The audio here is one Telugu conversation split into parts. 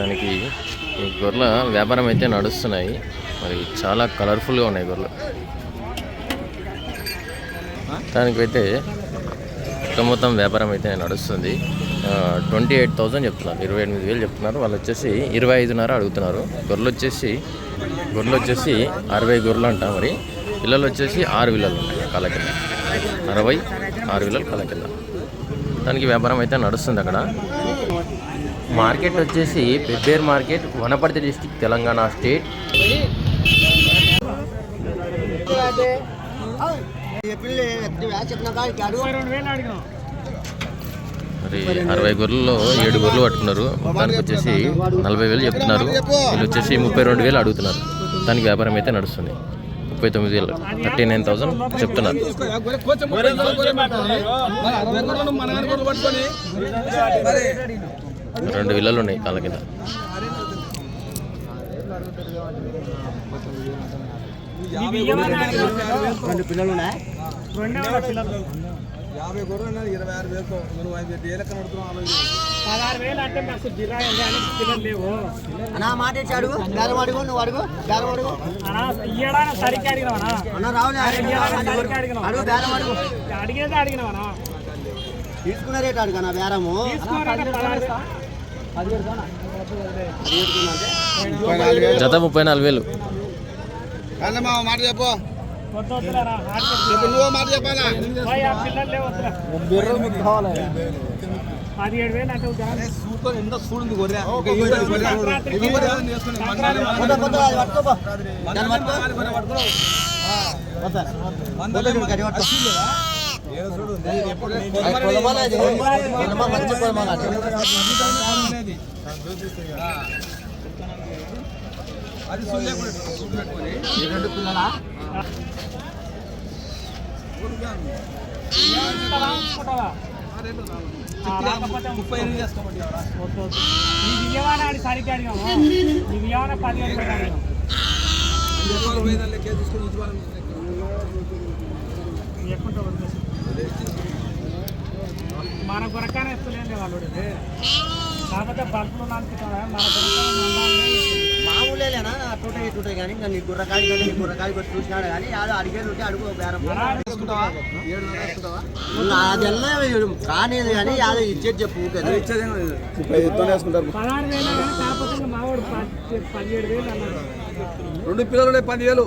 మొత్తానికి ఈ గొర్రెల వ్యాపారం అయితే నడుస్తున్నాయి. మరి చాలా కలర్ఫుల్గా ఉన్నాయి గొర్రెలు. దానికైతే మొత్తం మొత్తం వ్యాపారం అయితే నడుస్తుంది. ట్వంటీ ఎయిట్ థౌజండ్ చెప్తున్నారు. ఇరవై ఎనిమిది వేలు చెప్తున్నారు. వాళ్ళు వచ్చేసి ఇరవై ఐదున్నర అడుగుతున్నారు. గొర్రెలు వచ్చేసి గొర్రెలు వచ్చేసి అరవై గొర్రెలు అంట మరి. పిల్లలు వచ్చేసి ఆరు విల్లలు ఉంటాయి కళ్ళ కింద అరవై ఆరు విల్లలు కళ్ళ కింద దానికి వ్యాపారం అయితే నడుస్తుంది అక్కడ. మార్కెట్ వచ్చేసి Pebbair market Wanaparthy district Telangana state. మరి అరవై గొర్రెల్లో ఏడు గొర్రెలు పట్టుకున్నారు. దానికి వచ్చేసి నలభై వేలు చెప్తున్నారు. వీళ్ళు వచ్చేసి ముప్పై రెండు వేలు అడుగుతున్నారు. దానికి వ్యాపారం అయితే నడుస్తుంది. ముప్పై తొమ్మిది వేలు థర్టీ నైన్ థౌసండ్ చెప్తున్నారు. రెండు విల్లలు ఉన్నాయి కాళ్ళ కింద. రెండు పిల్లలు ఉన్నాయి? యాభై గొర్రెలు ఇరవై ఆరు వేలతో నువ్వు ఐదు ఏ లెక్క నడుతున్నావు ఆలోచించు. పదహారు వేలు అంటే మస్తు జిరాయి ఉంది అని పిల్లలు లేవు. అన్నా మాట ఇచ్చి అడుగు. నువ్వు అడుగు. అడుగు. అన్నా ఇయ్యడానికి సరిగ్గా అడిగినావనా అన్న? రావులే అడుగు. అడుగు బేరం అడుగు. అడిగేదే అడిగినావనా తీసుకున్న రేట్ అడుగు అన్న బేరము. జత ముప్పై నాలుగు వేలు. మాట చెప్పు. నువ్వు మాట చెప్పాలా. పదిహేడు వేలు అంటే ఎంత గొర్రె అది సుల్లే పెట్టుకొని రెండు పిల్లలా ముప్పై ఎనిమిది చేసుకోమండి. నీకు ఆడి సరిగ్గా అడిగాము నీకు వేలు లెక్క తీసుకొని. మన కొరకనే ఎత్తులేండి వాళ్ళు. కాకపోతే బల్బులు మామూలేనా టూట టూట కానీ ఇంకా నీ గుర్రకాడి కానీ నీ గుర్రకాడి కొట్టి చూసినాడు కానీ యాదో అడిగేది ఉంటే అడుగు బేరం. అదెల్లా కానేది కానీ యాదో ఇచ్చేది చెప్పు పదహారు వేలు కాకపోతే ఇంకా మావాడు పది- పదిహేడు వేలు రెండు పిల్లలు పదివేలు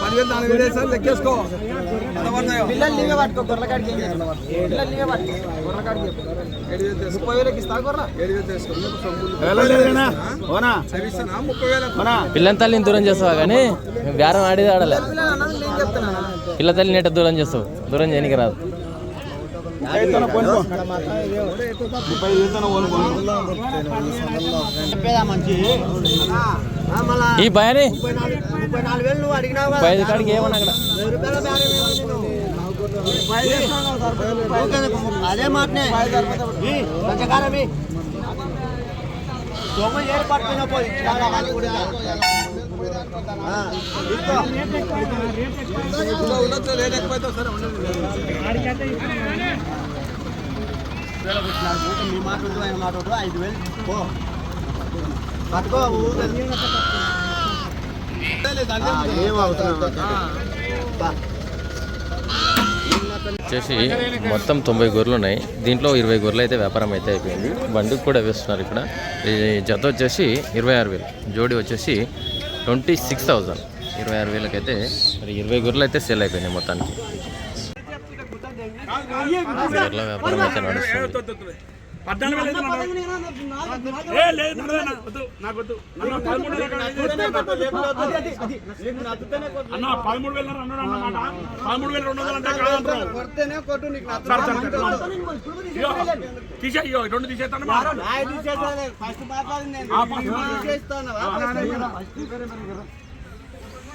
పదివేలు నాలుగు వేలు వేసారు లెక్కేసుకో. పదకొండు పిల్లలు నీవే పట్టుకో గుర్రకాడికి ఏం చేయాలి? పిల్లలు నీవే పట్టుకో గుర్రకాడికి చెప్పు. ఏడు వేలు తీసుకో ముప్పై వేలకి ఇస్తా గుర్ర? ఏడు వేలు తీసుకో అవి ఇస్తానా ముప్పై వేలు పిల్లని తల్లిని దూరం చేస్తావా కానీ బేరం ఆడేది ఆడలే. పిల్ల తల్లిని ఎట్ట దూరం చేస్తావు? దూరం చేయనికి రాదు. చెప్పేదా మంచి? ఈ భయాని ముప్పై నాలుగు ముప్పై నాలుగు వేలు నువ్వు అడిగినావు కదా. ముప్పై ఐదు కాడికి ఏమన్నా అక్కడ? అదే మాటనే. దొంగ ఉండొచ్చు రేట్ ఎక్కువైతే సరే ఉండదు మీ మాట వద్దు, ఆయన మాట వద్దు, ఐదు వేలు పో పట్టుకో ఊరికే. ఆ, ఏం అవసరం బా. వచ్చేసి మొత్తం తొంభై గొర్రెలు ఉన్నాయి. దీంట్లో ఇరవై గొర్రెలు అయితే వ్యాపారం అయితే అయిపోయింది. బండికి కూడా వేస్తున్నారు ఇక్కడ. ఈ జత వచ్చేసి ఇరవై ఆరు వేలు. జోడి వచ్చేసి ట్వంటీ సిక్స్ థౌజండ్. ఇరవై ఆరు వేలకైతే మరి ఇరవై గొర్రెలు అయితే సేల్ అయిపోయినాయి మొత్తానికి. గొర్రెల వ్యాపారం అయితే నడుస్తుంది. అన్న, పదమూడు వేలు అన్నాడు అన్నమాట పదమూడు వేలు రెండు వందలు అంటే తీసేయ్, ఇయ్యో, రెండు తీసేస్తాను. ఫస్ట్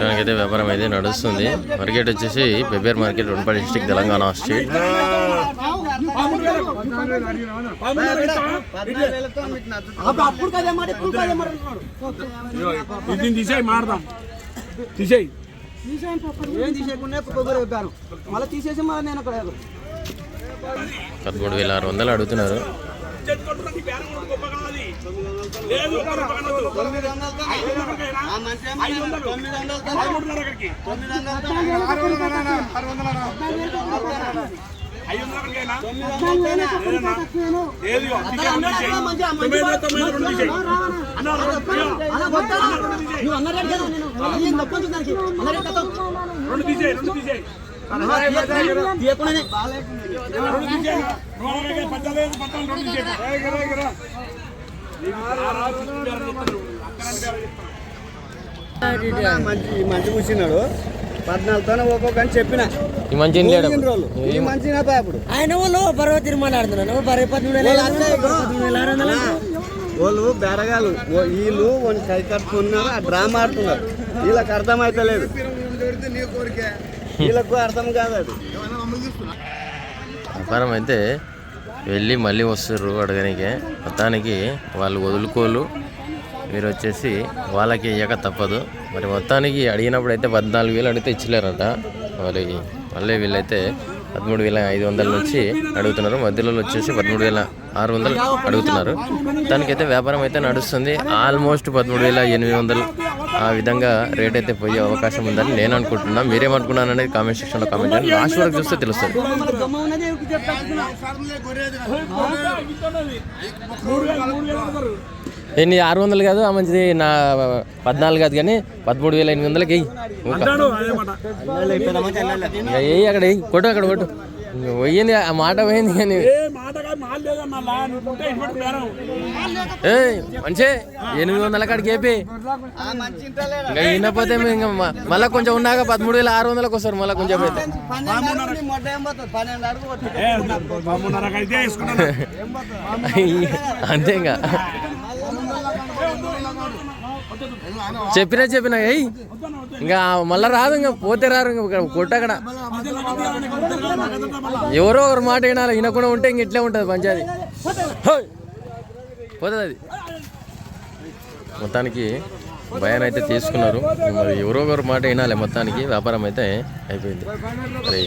దానికైతే వ్యాపారం అయితే నడుస్తుంది. మార్కెట్ వచ్చేసి Pebbair market Undapalli district Telangana state ఇది తీసేయి మాడదాం తీసేయి. ఏం తీసేయకుండా కొబ్బరి చెప్పాను మళ్ళీ తీసేసి మళ్ళీ నేను అక్కడ పదమూడు వేల ఆరు వందలు అడుగుతున్నారు. తొమ్మిది వందలు. రెండు తీసేయి. రెండు తీసేయి. మంచి మంచి కూర్చున్నాడు పద్నాలుగుతోనే ఒక్కొక్క అని చెప్పిన. ఈ మంచి ఈ మంచి ఆయన వాళ్ళు పర్వ వాళ్ళు బెరగాలు వీళ్ళు వాళ్ళు కై కట్టుకున్నారు ఆ డ్రామా ఆడుతున్నారు. వీళ్ళకి అర్థం అవుతలేదు వీళ్ళకు అర్థం కాదు అది. వ్యాపారం అయితే వెళ్ళి మళ్ళీ వస్తారు అడగనికే. మొత్తానికి వాళ్ళు వదులుకోలు. మీరు వచ్చేసి వాళ్ళకి ఇయ్యక తప్పదు. మరి మొత్తానికి అడిగినప్పుడు అయితే పద్నాలుగు వేలు అడిగితే ఇచ్చలేరంట. మరి మళ్ళీ వీళ్ళైతే పదమూడు వేల ఐదు వందల నుంచి అడుగుతున్నారు. మధ్యలో వచ్చేసి పదమూడు వేల ఆరు వందలు అడుగుతున్నారు. దానికైతే వ్యాపారం అయితే నడుస్తుంది. ఆల్మోస్ట్ పదమూడు వేల ఎనిమిది వందలు ఆ విధంగా రేట్ అయితే పోయే అవకాశం ఉందని నేను అనుకుంటున్నా. మీరేమనుకున్నాను అనేది కామెంట్ సెక్షన్లో కామెంట్ చేయండి. లాస్ట్ వరకు చూస్తే తెలుస్తుంది. మూడు ఎన్ని ఆరు వందలు కాదు ఆ మంచిది నా పద్నాలుగు కాదు కానీ పదమూడు వేల ఎనిమిది వందలకి వెయ్యి అక్కడ వెయ్యి కొట్టు అక్కడ కొట్టు ఇంక పోయింది ఆ మాట పోయింది కానీ ఏ మంచి ఎనిమిది వందల కాడికి ఏపి ఇంటలేడా ఇంకా వినపోతే ఇంకా మళ్ళా కొంచెం ఉన్నాక పదమూడు వేల ఆరు వందలకు వస్తారు మళ్ళీ కొంచెం అయితే పన్నెండు అడుగులు మొట్ట ఏం పోతుంది పన్నెండు అడుగు కొట్టు. ఏ బాగున్నారా అయితే వేసుకున్నాను అంతే ఇంకా చెప్పినా చెప్పినా ఎయ్ ఇంకా మళ్ళీ రాదు ఇంకా పోతే రారు ఇంకా కొట్టక్కడ ఎవరో ఒకరు మాట వినాలి వినకుండా ఉంటే ఇంక ఇట్లే ఉంటుంది పంచాయతీ. పోతుంది అది. మొత్తానికి భయాన్ని అయితే తీసుకున్నారు. మరి ఎవరో ఒకరు మాట వినాలి మొత్తానికి వ్యాపారం అయితే అయిపోయింది. మరి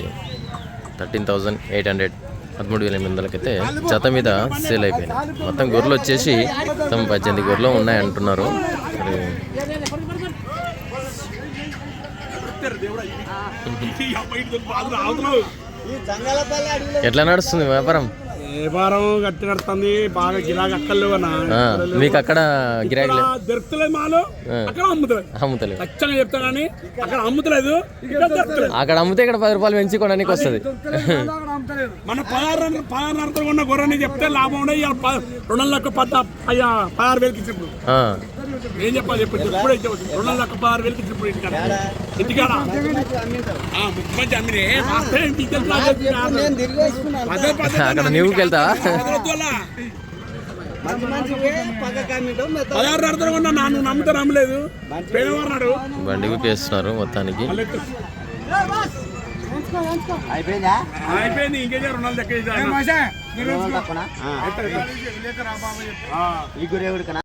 థర్టీన్ థౌజండ్ ఎయిట్ హండ్రెడ్ పదమూడు వేల ఎనిమిది వందలకైతే జత మీద సేల్ అయిపోయింది. మొత్తం గొర్రెలు వచ్చేసి మొత్తం పద్దెనిమిది గొర్రెలు ఉన్నాయి అడవిలో ఎట్లా నడుస్తుంది వ్యాపారం? వ్యాపారం గట్టి కడుతుంది బాగా గిరాకీ ఆ, మీకు అక్కడ గిరాకీ ఇక్కడ దొరుకుతలేదు మాలు అక్కడ అమ్ముతలేదు అమ్ముతలేదు ఖచ్చితంగా చెప్తా కానీ అక్కడ అమ్ముతలేదు ఇక్కడ అక్కడ అమ్మితే ఇక్కడ పది రూపాయలు పెంచి కొనడానికి వస్తుంది. మన పదహారు పదహారు ఉన్న గొర్రెని చెప్తే లాభం ఉండే రెండు లక్ష పద అయ్యా పదహారు వేలకి ఇచ్చినప్పుడు ఏం చెప్పాలి చెప్పండి ఎప్పుడు అయితే రెండు లక్ష పదహారు వేలకి ఇచ్చినప్పుడు ఇంటికాడ. ఇంటికాడ? అమ్మింటారు ఆ, ముక్కు మంచి అమ్మినే మాస్తే ఇంటికి తెలుసు నాకు తెలుసు. నేను తిరిగి వేసుకున్నాను పదే పదే అక్కడ నువ్వుకి వెళ్తావా? వదలొద్దు అలా. మంచి మంచివి పక్కకి అమ్మింటాం మెత్త పదహారు నరకలు ఉన్నా నాన్న నమ్మితే నమ్మలేదు. పేదవారు బండి వేస్తున్నారు మొత్తానికి. అయిపోయిందా? అయిపోయింది. ఇంకేం రుణాలు లెక్క చేశారు. తప్పనా ఈ గురేవుడికనా